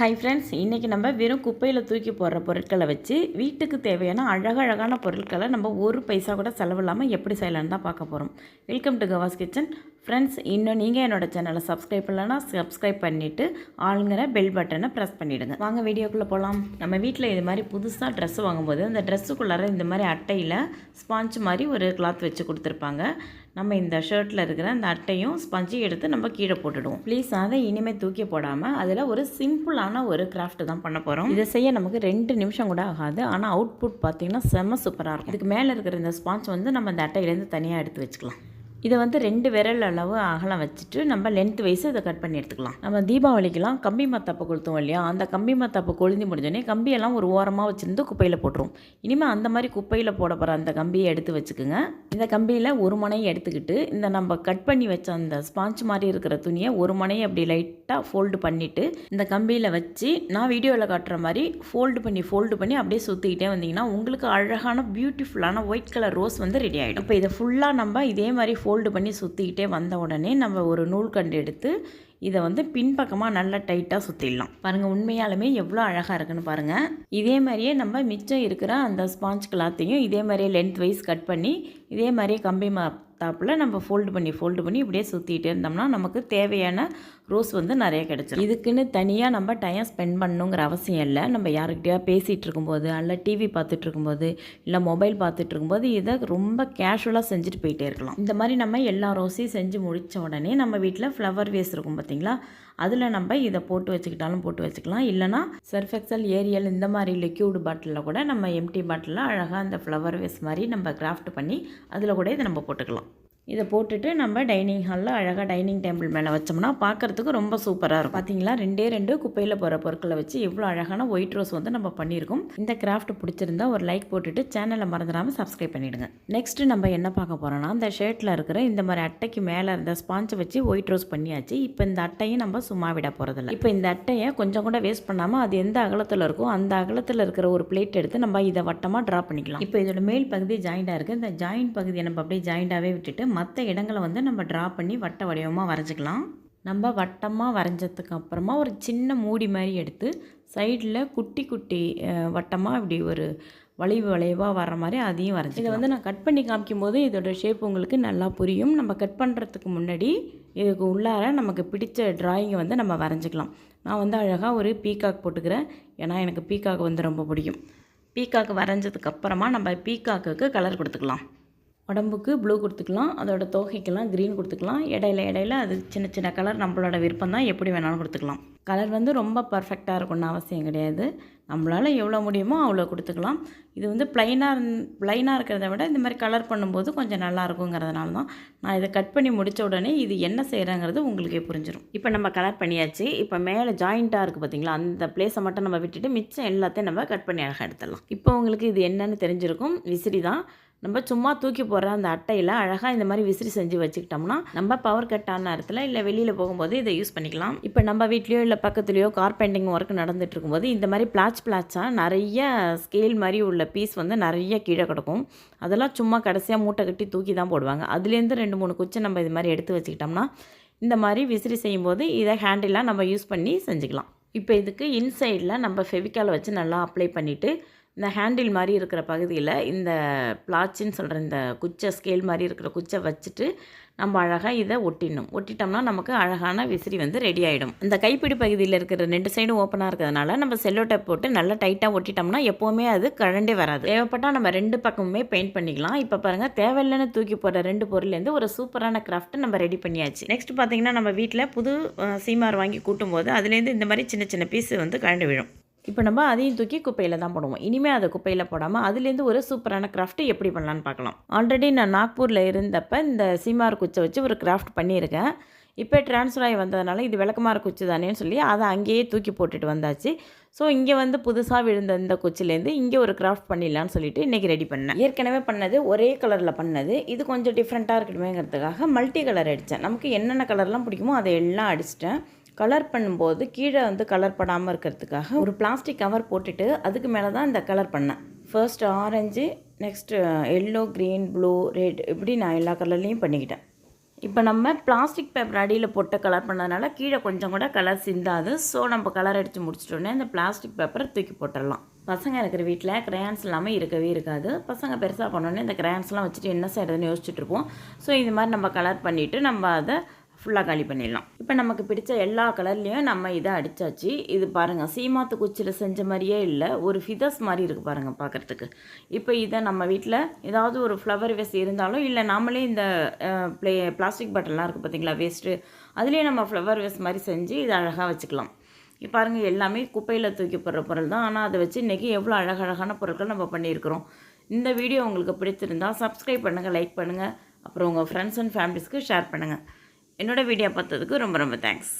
Hi friends இன்றைக்கி நம்ம வெறும் குப்பையில் தூக்கி போடுற பொருட்களை வச்சு வீட்டுக்கு தேவையான அழகழகான பொருட்களை நம்ம ஒரு பைசா கூட செலவில்லாமல் எப்படி செய்யலான்னு தான் பார்க்க போகிறோம் welcome to Kava's kitchen friends இன்னும் நீங்கள் என்னோடய சேனலை சப்ஸ்கிரைப் பண்ணலன்னா சப்ஸ்கிரைப் பண்ணிவிட்டு ஆளுங்கிற பெல் பட்டனை ப்ரெஸ் பண்ணிவிடுங்க வாங்க வீடியோக்குள்ளே போகலாம் நம்ம வீட்டில் இது மாதிரி புதுசாக ட்ரெஸ் வாங்கும்போது அந்த ட்ரெஸ்ஸுக்குள்ளார இந்த மாதிரி அட்டையில் ஸ்பாஞ்ச் மாதிரி ஒரு கிளாத் வச்சு கொடுத்துருப்பாங்க. நம்ம இந்த ஷர்ட்டில் இருக்கிற அந்த அட்டையும் ஸ்பஞ்சையும் எடுத்து நம்ம கீழே போட்டுடுவோம். ப்ளீஸ் அதை இனிமேல் தூக்கி போடாமல் அதில் ஒரு சிம்பிளான ஒரு கிராஃப்ட் தான் பண்ண போகிறோம் இதை செய்ய நமக்கு ரெண்டு நிமிஷம் கூட ஆகாது. ஆனால் அவுட்புட் பார்த்தீங்கன்னா செம சூப்பராக இருக்கும். இதுக்கு மேலே இருக்கிற இந்த ஸ்பாஞ்ச் வந்து நம்ம அந்த அட்டையிலேருந்து தனியாக எடுத்து வச்சுக்கலாம். இதை வந்து ரெண்டு விரல் அளவு அகலம் வச்சுட்டு நம்ம லென்த் வைஸ் இதை கட் பண்ணி எடுத்துக்கலாம். நம்ம தீபாவளிக்கெலாம் கம்பி மத்தாப்பை கொளுத்துவோம் இல்லையா? அந்த கம்பி மத்தாப்பை கொழுந்தி முடிஞ்சோடனே கம்பியெல்லாம் ஒரு ஓரமாக வச்சுருந்து குப்பையில் போட்டுரும் இனிமேல் அந்த மாதிரி குப்பையில் போட போகிற அந்த கம்பியை எடுத்து வச்சுக்கோங்க. இந்த கம்பியில் ஒரு முனையை எடுத்துக்கிட்டு இந்த நம்ம கட் பண்ணி வச்ச அந்த ஸ்பாஞ்ச் மாதிரி இருக்கிற துணியை ஒரு முனையை அப்படி லைட்டாக ஃபோல்டு பண்ணிவிட்டு இந்த கம்பியில் வச்சு நான் வீடியோவில் காட்டுற மாதிரி ஃபோல்டு பண்ணி ஃபோல்டு பண்ணி அப்படியே சுற்றிக்கிட்டே வந்தீங்கன்னா உங்களுக்கு அழகான பியூட்டிஃபுல்லான ஒயிட் கலர் ரோஸ் வந்து ரெடி ஆகிடும் இப்போ இதை ஃபுல்லாக நம்ம இதே மாதிரி ஃபோல்டு பண்ணி சுற்றிக்கிட்டே வந்த உடனே நம்ம ஒரு நூல் கண்டு எடுத்து இதை வந்து பின்பக்கமாக நல்லா டைட்டாக சுற்றிடலாம் பாருங்கள் உண்மையாலுமே எவ்வளோ அழகாக இருக்குன்னு பாருங்கள் இதே மாதிரியே நம்ம மிச்சம் இருக்கிற அந்த ஸ்பாஞ்ச் கிளாத்தையும் இதே மாதிரியே லென்த் வைஸ் கட் பண்ணி இதே மாதிரியே கம்பி மாத்தாப்பில் நம்ம ஃபோல்டு பண்ணி ஃபோல்டு பண்ணி இப்படியே சுற்றிட்டே இருந்தோம்னா நமக்கு தேவையான ரோஸ் வந்து நிறைய கிடச்சிடும் இதுக்குன்னு தனியாக நம்ம டைம் ஸ்பெண்ட் பண்ணணுங்கிற அவசியம் இல்லை. நம்ம யாருக்கிட்டயா பேசிகிட்டு இருக்கும்போது அல்ல டிவி பார்த்துட்டு இருக்கும்போது இல்லை மொபைல் பார்த்துட்டு இருக்கும்போது இதை ரொம்ப கேஷுவலாக செஞ்சுட்டு போயிட்டே இருக்கலாம். இந்த மாதிரி நம்ம எல்லா ரோஸையும் செஞ்சு முடித்த உடனே நம்ம வீட்டில் ஃப்ளவர் வேஸ் இருக்கும் பார்த்தீங்களா அதில் நம்ம இதை போட்டு வச்சுக்கிட்டாலும் போட்டு வச்சுக்கலாம். இல்லைனா சர்ஃபெக்சல் ஏரியல் இந்த மாதிரி லிக்யூடு பாட்டிலில் கூட நம்ம எம்டி பாட்டிலில் அழகாக அந்த ஃப்ளவர் வேஸ் மாதிரி நம்ம கிராஃப்ட் பண்ணி அதில் கூட இதை நம்ம போட்டுக்கலாம். இதை போட்டுட்டு நம்ம டைனிங் ஹாலில் அழகாக டைனிங் டேபிள் மேலே வச்சோம்னா பார்க்குறதுக்கு ரொம்ப சூப்பராக இருக்கும். பார்த்தீங்களா ரெண்டே ரெண்டு குப்பையில் போகிற பொருட்களை வச்சு எவ்வளோ அழகான ஒயிட் ரோஸ் வந்து நம்ம பண்ணியிருக்கோம். இந்த கிராஃப்ட் பிடிச்சிருந்தா ஒரு லைக் போட்டுட்டு சேனலை மறந்துடாமல் சப்ஸ்கிரைப் பண்ணிவிடுங்க நெக்ஸ்ட்டு நம்ம என்ன பார்க்க போகிறோம்னா இந்த ஷர்ட்டில் இருக்கிற இந்த மாதிரி அட்டைக்கு மேலே இருந்த ஸ்பாஞ்சை வச்சு ஒயிட் ரோஸ் பண்ணியாச்சு. இப்போ இந்த அட்டையும் நம்ம சும்மா விட போகிறதில்ல இப்போ இந்த அட்டையை கொஞ்சம் கூட வேஸ்ட் பண்ணாமல் அது எந்த அகலத்தில் இருக்கோ அந்த அகலத்தில் இருக்கிற ஒரு பிளேட் எடுத்து நம்ம இதை வட்டமாக ட்ரா பண்ணிக்கலாம். இப்போ இதோட மேல் பகுதி ஜாயிண்டாக இருக்குது இந்த ஜாயிண்ட் பகுதியை நம்ம அப்படியே ஜாயிண்டாகவே விட்டுட்டு மற்ற இடங்களை வந்து நம்ம ட்ரா பண்ணி வட்ட வடிவமாக வரைஞ்சிக்கலாம். நம்ம வட்டமாக வரைஞ்சதுக்கு அப்புறமா ஒரு சின்ன மூடி மாதிரி எடுத்து சைடில் குட்டி குட்டி வட்டமாக இப்படி ஒரு வளைவு வளைவாக வர மாதிரி அதையும் வரைஞ்சி இதை வந்து நான் கட் பண்ணி காமிக்கும் போது இதோட ஷேப் உங்களுக்கு நல்லா புரியும். நம்ம கட் பண்ணுறதுக்கு முன்னாடி இதுக்கு உள்ளார நமக்கு பிடிச்ச ட்ராயிங்கை வந்து நம்ம வரைஞ்சிக்கலாம். நான் வந்து அழகாக ஒரு பீகாக் போட்டுக்கிறேன். ஏன்னா எனக்கு பீகாக் வந்து ரொம்ப பிடிக்கும். பீகாக் வரைஞ்சதுக்கப்புறமா நம்ம பீகாக்கு கலர் கொடுத்துக்கலாம். உடம்புக்கு ப்ளூ கொடுத்துக்கலாம் அதோட தோகைக்கெல்லாம் க்ரீன் கொடுத்துக்கலாம். இடையில இடையில அது சின்ன சின்ன கலர் நம்மளோட விருப்பம் தான் எப்படி வேணாலும் கொடுத்துக்கலாம். கலர் வந்து ரொம்ப பர்ஃபெக்டாக இருக்கும்னு அவசியம் கிடையாது. நம்மளால் எவ்வளோ முடியுமோ அவ்வளோ கொடுத்துக்கலாம். இது வந்து ப்ளைனாக ப்ளைனாக இருக்கிறத விட இந்த மாதிரி கலர் பண்ணும்போது கொஞ்சம் நல்லா இருக்குங்கிறதுனால தான் நான் இதை கட் பண்ணி முடித்த உடனே இது என்ன செய்கிறேங்கிறது உங்களுக்கே புரிஞ்சிடும் இப்போ நம்ம கலர் பண்ணியாச்சு. இப்போ மேலே ஜாயிண்ட்டாக இருக்குது பார்த்தீங்களா? அந்த பிளேஸை மட்டும் நம்ம விட்டுட்டு மிச்சம் எல்லாத்தையும் நம்ம கட் பண்ணி அழகாக எடுத்துடலாம். இப்போ உங்களுக்கு இது என்னென்னு தெரிஞ்சிருக்கும். விசிறி தான். நம்ம சும்மா தூக்கி போடுற அந்த அட்டையில் அழகாக இந்த மாதிரி விசிறி செஞ்சு வச்சுக்கிட்டோம்னா நம்ம பவர் கட் ஆன நேரத்தில் இல்லை வெளியில் போகும்போது இதை யூஸ் பண்ணிக்கலாம். இப்போ நம்ம வீட்லேயோ இல்லை பக்கத்துலேயோ கார்பெண்டிங் ஒர்க் நடந்துட்டு இருக்கும்போது இந்த மாதிரி பிளாச் பிளாச்சாக நிறைய ஸ்கேல் மாதிரி உள்ள பீஸ் வந்து நிறைய கீழே கிடக்கும். அதெல்லாம் சும்மா கடைசியாக மூட்டை கட்டி தூக்கி தான் போடுவாங்க. அதுலேருந்து ரெண்டு மூணு குச்சி நம்ம இது மாதிரி எடுத்து வச்சுக்கிட்டோம்னா இந்த மாதிரி விசிறி செய்யும்போது இதை ஹேண்டிலாக நம்ம யூஸ் பண்ணி செஞ்சுக்கலாம். இப்போ இதுக்கு இன்சைடில் நம்ம ஃபெவிக்கால் வச்சு நல்லா அப்ளை பண்ணிவிட்டு இந்த ஹேண்டில் மாதிரி இருக்கிற பகுதியில் இந்த பிளாச்சின்னு சொல்கிற இந்த குச்சை ஸ்கேல் மாதிரி இருக்கிற குச்சை வச்சுட்டு நம்ம அழகாக இதை ஒட்டிடணும். ஒட்டிட்டோம்னா நமக்கு அழகான விசிறி வந்து ரெடி ஆகிடும் இந்த கைப்பிடி பகுதியில் இருக்கிற ரெண்டு சைடும் ஓப்பனாக இருக்கிறதுனால நம்ம செல்லோ டேப் போட்டு நல்லா டைட்டாக ஒட்டிட்டோம்னா எப்போவுமே அது கழண்டே வராது. தேவைப்பட்டால் நம்ம ரெண்டு பக்கமுமே பெயிண்ட் பண்ணிக்கலாம். இப்போ பாருங்கள் தேவையில்லைன்னு தூக்கி போடுற ரெண்டு பொருள்லேருந்து ஒரு சூப்பரான கிராஃப்ட்டை நம்ம ரெடி பண்ணியாச்சு. நெக்ஸ்ட் பார்த்தீங்கன்னா நம்ம வீட்டில் புது சீமார் வாங்கி கூட்டும் போது அதுலேருந்து இந்த மாதிரி சின்ன சின்ன பீஸ் வந்து கழண்டு விழும். இப்போ நம்ம அதையும் தூக்கி குப்பையில் தான் போடுவோம். இனிமேல் அதை குப்பையில் போடாமல் அதுலேருந்து ஒரு சூப்பரான கிராஃப்ட் எப்படி பண்ணலான்னு பார்க்கலாம். ஆல்ரெடி நான் நாக்பூரில் இருந்தப்போ இந்த சீமார் குச்சை வச்சு ஒரு கிராஃப்ட் பண்ணியிருக்கேன். இப்போ ட்ரான்ஸ்ஃபர் ஆகி வந்ததுனால இது விளக்கமாற குச்சி தானேன்னு சொல்லி அதை அங்கேயே தூக்கி போட்டுட்டு வந்தாச்சு. ஸோ இங்கே வந்து புதுசாக விழுந்த இந்த குச்சிலேருந்து இங்கே ஒரு கிராஃப்ட் பண்ணிடலான்னு சொல்லிட்டு இன்றைக்கி ரெடி பண்ணேன். ஏற்கனவே பண்ணது ஒரே கலரில் பண்ணது. இது கொஞ்சம் டிஃப்ரெண்ட்டாக இருக்கட்டுமேங்கிறதுக்காக மல்டி கலர் அடித்தேன். நமக்கு என்னென்ன கலர்லாம் பிடிக்குமோ அதை எல்லாம் அடிச்சிட்டேன். கலர் பண்ணும்போது கீழே வந்து கலர் படாமல் இருக்கிறதுக்காக ஒரு பிளாஸ்டிக் கவர் போட்டுட்டு அதுக்கு மேலே தான் இந்த கலர் பண்ணேன். First orange next yellow green blue red இப்படி நான் எல்லா கலர்லேயும் பண்ணிக்கிட்டேன். இப்போ நம்ம பிளாஸ்டிக் பேப்பர் அடியில் போட்டு கலர் பண்ணதுனால கீழே கொஞ்சம் கூட கலர் சிந்தாது. ஸோ நம்ம கலர் அடித்து முடிச்சிட்டோன்னே இந்த பிளாஸ்டிக் பேப்பரை தூக்கி போட்டுடலாம். பசங்க இருக்கிற வீட்டில் கிரையான்ஸ் இல்லாமல் இருக்கவே இருக்காது. பசங்க பெருசாக பண்ணோன்னே இந்த கிரையான்ஸ்லாம் வச்சுட்டு என்ன செய்கிறதுன்னு யோசிச்சுட்ருப்போம் ஸோ இது மாதிரி நம்ம கலர் பண்ணிவிட்டு நம்ம அதை ஃபுல்லாக காலி பண்ணிடலாம். இப்போ நமக்கு பிடிச்ச எல்லா கலர்லேயும் நம்ம இதை அடித்தாச்சு இது பாருங்கள் சீமாத்து குச்சியில் செஞ்ச மாதிரியே இல்லை ஒரு ஃபிதஸ் மாதிரி இருக்குது பாருங்கள் பார்க்குறதுக்கு இப்போ இதை நம்ம வீட்டில் ஏதாவது ஒரு ஃப்ளவர் வேஸ்ட் இருந்தாலும் இல்லை நாமளே இந்த ப்ளே பிளாஸ்டிக் பாட்டில்லாம் இருக்குது பார்த்தீங்களா வேஸ்ட்டு அதுலேயே நம்ம ஃப்ளவர் வேஸ்ட் மாதிரி செஞ்சு இதை அழகாக வச்சுக்கலாம். இப்போ பாருங்கள் எல்லாமே குப்பையில் தூக்கி போடுற பொருள் தான். ஆனால் அதை வச்சு இன்றைக்கி எவ்வளோ அழகழகான பொருட்கள் நம்ம பண்ணியிருக்கிறோம். இந்த வீடியோ உங்களுக்கு பிடிச்சிருந்தால் சப்ஸ்கிரைப் பண்ணுங்கள் லைக் பண்ணுங்கள் அப்புறம் உங்கள் ஃப்ரெண்ட்ஸ் அண்ட் ஃபேமிலிஸ்க்கு ஷேர் பண்ணுங்கள் என்னோட வீடியோ பார்த்ததுக்கு ரொம்ப ரொம்ப தேங்க்ஸ்